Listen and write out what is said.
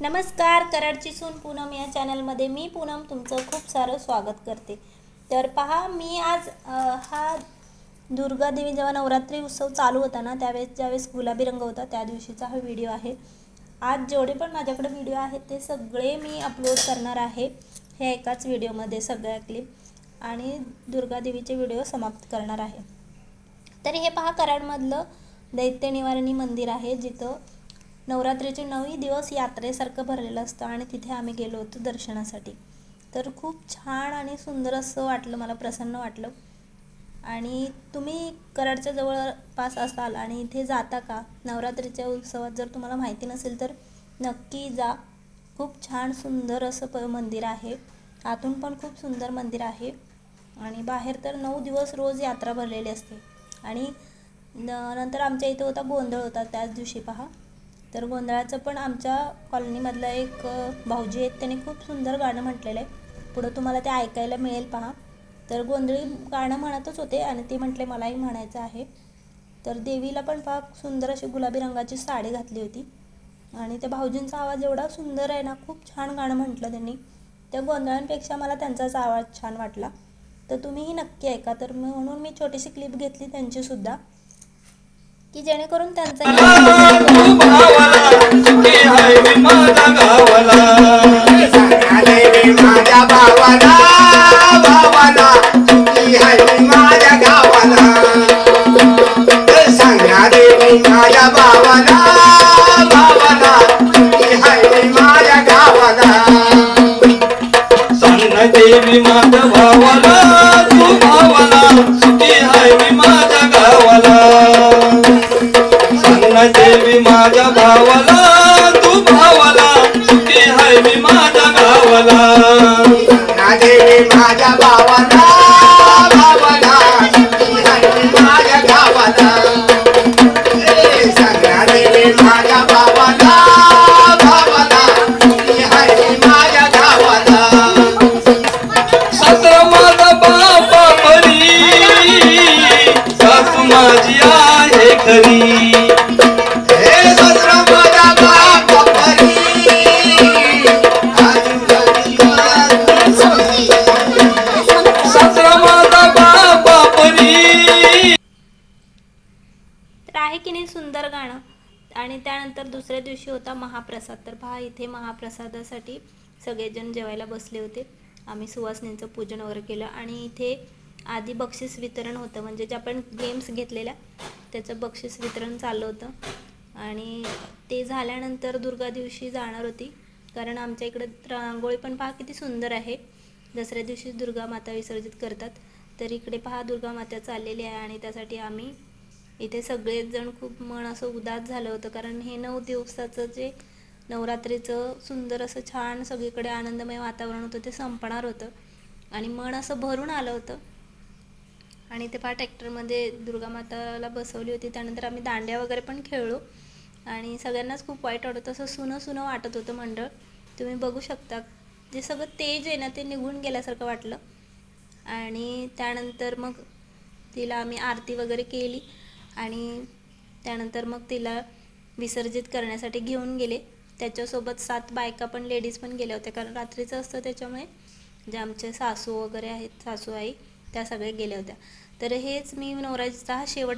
नमस्कार कराडची सून पूनम या चॅनलमध्ये मी पूनम तुमचं खूप सारं स्वागत करते. तर पहा मी आज हा दुर्गा देवी जेव्हा नवरात्री उत्सव चालू होता ना त्यावेळेस ज्यावेळेस गुलाबी रंग होता त्या दिवशीचा हा व्हिडिओ आहे. आज जेवढे पण माझ्याकडे व्हिडिओ आहेत ते सगळे मी अपलोड करणार आहे हे एकाच व्हिडिओमध्ये सगळ्या क्लिप आणि दुर्गा देवीचे व्हिडिओ समाप्त करणार आहे. तर हे पहा कराडमधलं दैत्य निवारणी मंदिर आहे जिथं नवरात्रीचे नऊही दिवस यात्रेसारखं भरलेलं असतं आणि तिथे आम्ही गेलो होतो दर्शनासाठी. तर खूप छान आणि सुंदर असं वाटलं मला प्रसन्न वाटलं. आणि तुम्ही कराडच्या जवळपास असाल आणि इथे जाता का? नवरात्रीच्या उत्सवात जर तुम्हाला माहिती नसेल तर नक्की जा. खूप छान सुंदर असं प मंदिर आहे. आतून पण खूप सुंदर मंदिर आहे. आणि बाहेर तर नऊ दिवस रोज यात्रा भरलेली असते. आणि न नंतर आमच्या इथे होता गोंधळ होता त्याच दिवशी पहा. तर गोंधळाचं पण आमच्या कॉलनीमधला एक भाऊजी आहेत त्याने खूप सुंदर गाणं म्हटलेलं आहे. पुढं तुम्हाला ते ऐकायला मिळेल पहा. तर गोंधळी गाणं म्हणतच होते आणि ते म्हटले मलाही म्हणायचं आहे. तर देवीला पण पहा सुंदर अशी गुलाबी रंगाची साडी घातली होती. आणि त्या भाऊजींचा आवाज एवढा सुंदर आहे ना खूप छान गाणं म्हटलं त्यांनी. त्या गोंधळांपेक्षा मला त्यांचाच आवाज छान वाटला. तर तुम्हीही नक्की ऐका. तर म्हणून मी छोटीशी क्लिप घेतली त्यांचीसुद्धा की जेणेकरून त्यांचा देवी माझ्या भावाला तू भावाला सुखी आहे मी माझ्या गावाला. सांग देवी माझ्या भावाला तू भावाला सुखी आहे मी माझ्या गावाला. देवी माझ्या भावाला माझ्या गावाला. देवी माझ्या तर आहे की नाही सुंदर गाणं? आणि त्यानंतर दुसऱ्या दिवशी होता महाप्रसाद. तर पहा इथे महाप्रसादासाठी सगळेजण जेवायला बसले होते. आम्ही सुवासनींचं पूजन वगैरे केलं. आणि इथे आधी बक्षीस वितरण होतं. म्हणजे जे आपण गेम्स घेतलेल्या त्याचं बक्षीस वितरण चाललं होतं. आणि ते झाल्यानंतर दुर्गा दिवशी जाणार होती. कारण आमच्या इकडे रांगोळी पण पहा किती सुंदर आहे. दसऱ्या दिवशी दुर्गा माता विसर्जित करतात. तर इकडे पहा दुर्गा माता चाललेली आहे आणि त्यासाठी आम्ही इथे सगळेच जण खूप मन असं उदास झालं होतं. कारण हे नऊ दिवसाचं जे नवरात्रीचं सुंदर असं छान सगळीकडे आनंदमय वातावरण होतं ते संपणार होतं. आणि मन असं भरून आलं होतं. आणि ते पहा ट्रॅक्टरमध्ये दुर्गा माताला बसवली होती. त्यानंतर आम्ही दांड्या वगैरे पण खेळलो. आणि सगळ्यांनाच खूप वाईट वाटत असं सुनं सुनं वाटत होतं मंडळ. तुम्ही बघू शकता. जे सगळं तेज आहे ना ते निघून गेल्यासारखं वाटलं. आणि त्यानंतर मग तिला आम्ही आरती वगैरे केली. आणि त्यानंतर मग तिला विसर्जित करण्यासाठी घेऊन गेले. त्याच्यासोबत सात बायका पण लेडीज पण गेल्या होत्या. कारण रात्रीचं असतं त्याच्यामुळे जे आमचे सासू वगैरे आहेत सासू आई त्या सगळ्या गेल्या होत्या. तर हेच मी नवराजीचा हा शेवट